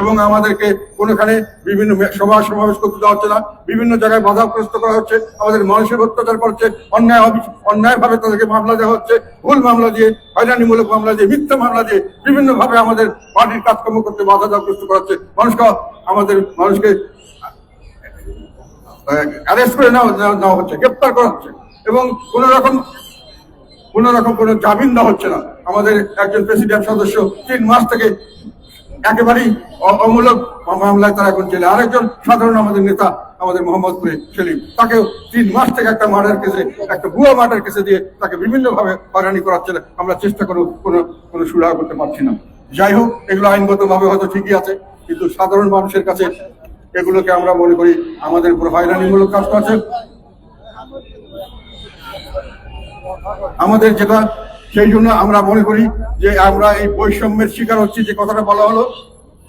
এবং আমাদেরকে কোনোখানে বিভিন্ন সভা সমাবেশ করতে দেওয়া হচ্ছে না। বিভিন্ন জায়গায় বাধাগ্রস্ত করা হচ্ছে। আমাদের মানুষের অত্যাচার করছে অন্যায় অন্যায় ভাবে তাদেরকে মামলা দেওয়া হচ্ছে। ভুল মামলা দিয়ে, হয়রানিমূলক মামলা দিয়ে, মিথ্যা মামলা দিয়ে বিভিন্ন ভাবে আমাদের পার্টির কাজকর্ম করতে বাধাগ্রস্ত করা হচ্ছে। মানুষকে আমাদের মানুষকে অ্যারেস্ট করে নেওয়া হচ্ছে, গ্রেপ্তার করা হচ্ছে। এবং কোন রকম কোন রকম কোনো জামিন দেওয়া হচ্ছে না। আমাদের একজন প্রেসিডেন্ট সদস্য তিন মাস থেকে একেবারেই অমূলক মামলায় তারা এখন জেলে। আরেকজন সাধারণ আমাদের নেতা, আমাদের মোহাম্মদপুরে সেলিম, তাকেও তিন মাস থেকে একটা মার্ডার কেসে, একটা ভুয়া মার্ডার কেসে দিয়ে তাকে বিভিন্ন ভাবে হয়রানি করাচ্ছে। আমরা চেষ্টা করে কোনো কোনো সুরাহা করতে পারছি না। যাই হোক, এগুলো আইনগত ভাবে হয়তো ঠিকই আছে, কিন্তু সাধারণ মানুষের কাছে এগুলোকে আমরা মনে করি আমাদের উপর হয়রানিমূলক কাজ করছে। আমাদের যেটা সেই জন্য আমরা মনে করি যে আমরা এই বৈষম্যের শিকার হচ্ছি, যে কথাটা বলা হলো।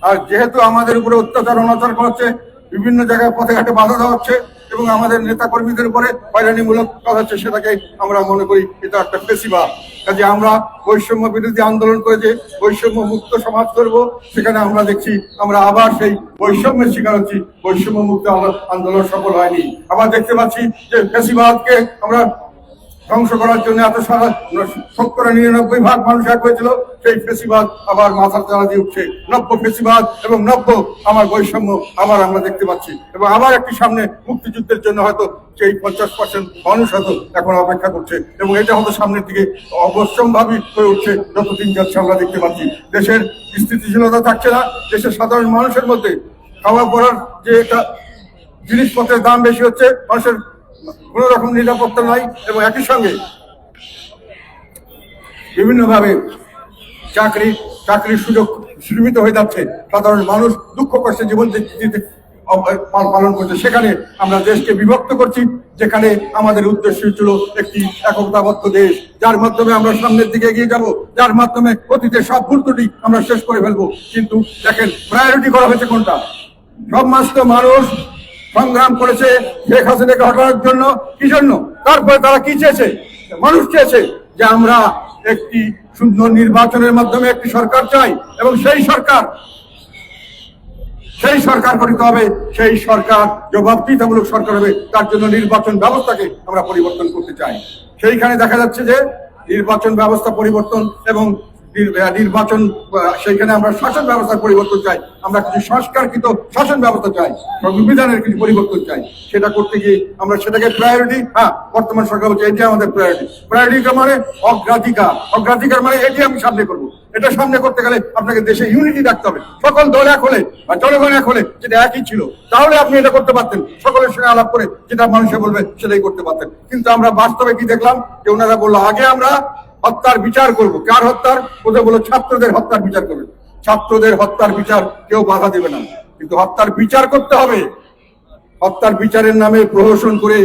আর যেহেতু আমাদের উপরে অত্যাচার, অনাচার করছে, বিভিন্ন জায়গায় পথে ঘাটে বাধা দেওয়া হচ্ছে এবং আমাদের নেতা কর্মীদের উপরে হয়রানিমূলক কথা হচ্ছে, সেটাকে আমরা মনে করি এটা একটা বেশিবাদ কাজে আমরা বৈষম্য বিরোধী আন্দোলন করে যে বৈষম্য মুক্ত সমাজ করব সেখানে আমরা দেখছি আমরা আবার সেই বৈষম্যের শিকার হচ্ছি বৈষম্য মুক্ত আন্দোলন সফল হয়নি। আবার দেখতে পাচ্ছি যে বেশিবাদকে আমরা ধ্বংস করার জন্য এত সারা শতকরা নিরানব্বই ভাগ মানুষ এক হয়েছিল, সেই ফেসিবাদ আবার মাথার তালা দিয়ে উঠছে। নব্য ফেসিবাদ এবং নব্য আমার বৈষম্য আবার আমরা দেখতে পাচ্ছি। এবং আবার একটি সামনে মুক্তিযুদ্ধের জন্য হয়তো সেই পঞ্চাশ পার্সেন্ট মানুষ হয়তো এখন অপেক্ষা করছে। এবং এটা হয়তো সামনের দিকে অবশ্যম্ভাবী হয়ে উঠছে যতদিন যাচ্ছে আমরা দেখতে পাচ্ছি। দেশের স্থিতিশীলতা থাকছে না, দেশের সাধারণ মানুষের মধ্যে খাওয়া পড়ার যে একটা জিনিসপত্রের দাম বেশি হচ্ছে, মানুষের কোন রকম নিরাপত্তা নাই এবং একই সঙ্গে বিভিন্নভাবে চাকরি, চাকরির সুযোগ সীমিত হয়ে যাচ্ছে। সাধারণ মানুষ দুঃখ কষ্টে জীবন পালন করছে। সেখানে আমরা দেশকে বিভক্ত করছি, যেখানে আমাদের উদ্দেশ্য ছিল একটি একতাবদ্ধ দেশ। যার মাধ্যমে আমরা সামনের দিকে এগিয়ে যাব, যার মাধ্যমে অতীতের সব ভুল ত্রুটি আমরা শেষ করে ফেলব। কিন্তু দেখেন প্রায়োরিটি করা হয়েছে কোনটা? সমস্ত মানুষ সংগ্রাম করেছে শেখ হাসিনাকে হটানোর জন্য। কি জন্য? তারপরে তারা কি চেয়েছে? মানুষ চেয়েছে যে আমরা একটি সুন্দর নির্বাচনের মাধ্যমে একটি সরকার চাই এবং সেই সরকার সেই সরকার গঠিত হবে, সেই সরকার জবাবদিহিতামূলক সরকার হবে, তার জন্য নির্বাচন ব্যবস্থাকে আমরা পরিবর্তন করতে চাই। সেইখানে দেখা যাচ্ছে যে নির্বাচন ব্যবস্থা পরিবর্তন এবং নির্বাচন আমরা শাসন ব্যবস্থার পরিবর্তন চাই। আমরা কিছু সংস্কারকৃত শাসন ব্যবস্থা চাই, সংবিধানের কিছু পরিবর্তন চাই। সেটা করতে গিয়ে আমরা সেটাকে প্রায়োরিটি হ্যাঁ বর্তমান সরকার বলছে এটি আমাদের প্রায়োরিটি প্রায়োরিটি মানে অগ্রাধিকার। অগ্রাধিকার মানে এটি আমি সামনে করব। এটা সামনে করতে গেলে আপনাকে দেশে ইউনিটি রাখতে হবে। সকল দল এক হলে বা জনগণ এক হলে যেটা একই ছিল, তাহলে আপনি এটা করতে পারতেন। সকলের সঙ্গে আলাপ করে যেটা মানুষে বলবে সেটাই করতে পারতেন। কিন্তু আমরা বাস্তবে কি দেখলাম যে ওনারা বলল, আগে আমরা হত্যার বিচার করব। কার হত্যার? ওদের বলল ছাত্রদের হত্যার বিচার করবে। ছাত্রদের হত্যার বিচার কেউ বাধা দেবে না। কিন্তু হত্যার বিচার করতে হবে। হত্যার বিচারের নামে প্রহসন করে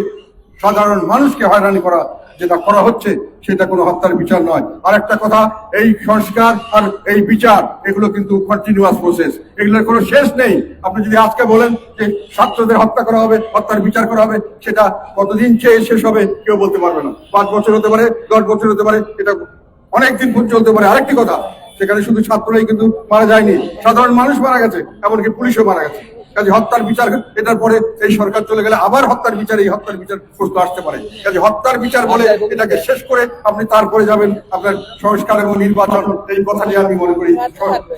সাধারণ মানুষকে হয়রানি করা যেটা করা হচ্ছে, সেটা কোনো হত্যার বিচার নয়। আর একটা কথা, এই সংস্কার আর এই বিচার, এগুলো কিন্তু কন্টিনিউয়াস প্রসেস এগুলোর কোনো শেষ নেই। আপনি যদি আজকে বলেন যে ছাত্রদের হত্যা করা হবে, হত্যার বিচার করা হবে, সেটা কতদিন চেয়ে শেষ হবে, কেউ বলতে পারবে না। পাঁচ বছর হতে পারে, দশ বছর হতে পারে, এটা অনেকদিন পর্যন্ত চলতে পারে। আরেকটি কথা, সেখানে শুধু ছাত্ররাই কিন্তু মারা যায়নি। সাধারণ মানুষ মারা গেছে, এমনকি পুলিশও মারা গেছে। কাজে হত্যার বিচার এটার পরে এই সরকার চলে গেলে আবার হত্যার বিচার এই হত্যার বিচার প্রশ্ন আসতে পারে। কাজে হত্যার বিচার বলে এটাকে শেষ করে আপনি তারপরে যাবেন আপনার সংস্কার এবং নির্বাচন, এই কথাটি আমি মনে করি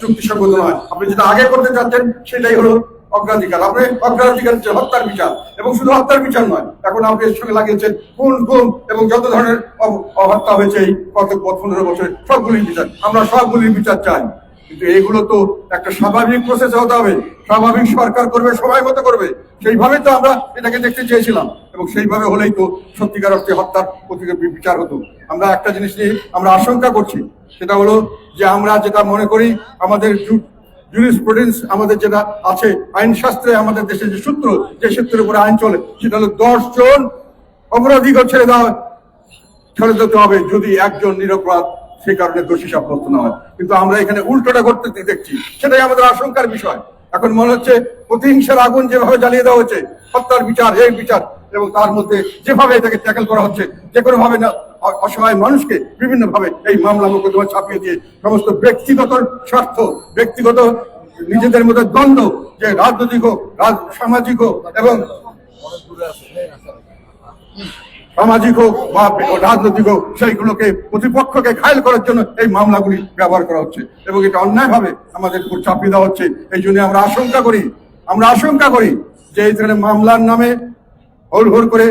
যুক্তিসঙ্গত নয়। আপনি যেটা আগে করতে চাচ্ছেন, সেটাই হলো অগ্রাধিকার। আপনি অগ্রাধিকার হচ্ছে হত্যার বিচার, এবং শুধু হত্যার বিচার নয়, এখন আপনি এর সঙ্গে লাগিয়েছেন খুন গুম এবং যত ধরনের অব- হত্যা হয়েছে এই কত পনেরো বছরে, সবগুলির বিচার। আমরা সবগুলির বিচার চাই। কিন্তু এইগুলো তো একটা স্বাভাবিক প্রসেস হতে হবে। স্বাভাবিক সরকার করবে সময় মতো করবে। সেইভাবে তো আমরা এটাকে দেখতে চেয়েছিলাম। এবং সেইভাবে হলেই তো সত্যিকার অর্থে হত্যার প্রতিকার বিচার হতো। আমরা একটা জিনিস নিয়ে আমরা আশঙ্কা করছি। সেটা হলো যে আমরা যেটা মনে করি, আমাদের জুরিসপ্রুডেন্স আমাদের যেটা আছে আইন শাস্ত্রে আমাদের দেশের যে সূত্র, যে সূত্রের উপরে আইন চলে, সেটা হলো দশ জন অপরাধীকে ছেড়ে দেওয়া ছেড়ে হবে যদি একজন নিরপরাধ সেই কারণে দোষী সাব্যস্ত না হয়। কিন্তু আমরা এখানে উল্টোটা করতে দেখছি। সেটাই আমাদের আশঙ্কার বিষয়। এখন মনে হচ্ছে প্রতিহিংসার আগুন যেভাবে জ্বালিয়ে দেওয়া হচ্ছে হত্যার বিচার, এই বিচার, এবং তার মধ্যে যেভাবে এটাকে ট্যাকেল করা হচ্ছে যে কোনো ভাবে না অসহায় মানুষকে বিভিন্ন ভাবে এই মামলা মোকদ্দমা চাপিয়ে দিয়ে সমস্ত ব্যক্তিগত স্বার্থ, ব্যক্তিগত নিজেদের মধ্যে দ্বন্দ্ব, যে রাজনৈতিক হোক সামাজিক হোক, এবং সামাজিক হোক বা রাজনৈতিক হোক, সেইগুলোকে প্রতিপক্ষকে ঘায়ল করার জন্য এই মামলাগুলি ব্যবহার করা হচ্ছে এবং এটা অন্যায়ভাবে আমাদের উপর চাপিয়ে দেওয়া হচ্ছে। এই জন্য আমরা আশঙ্কা করি, আমরা আশঙ্কা করি যে এখানে মামলার নামে হোল করে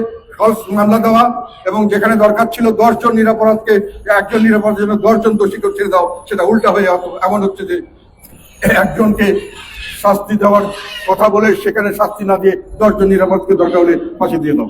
মামলা দেওয়া এবং যেখানে দরকার ছিল দশজন নিরাপরাধকে, একজন নিরাপরাধের জন্য দশজন দোষীকে ছেড়ে দাও সেটা উল্টা হয়ে এমন হচ্ছে যে একজনকে শাস্তি দেওয়ার কথা বলে সেখানে শাস্তি না দিয়ে দশজন নিরাপদকে দরকার হলে ফাঁসি দিয়ে দাও।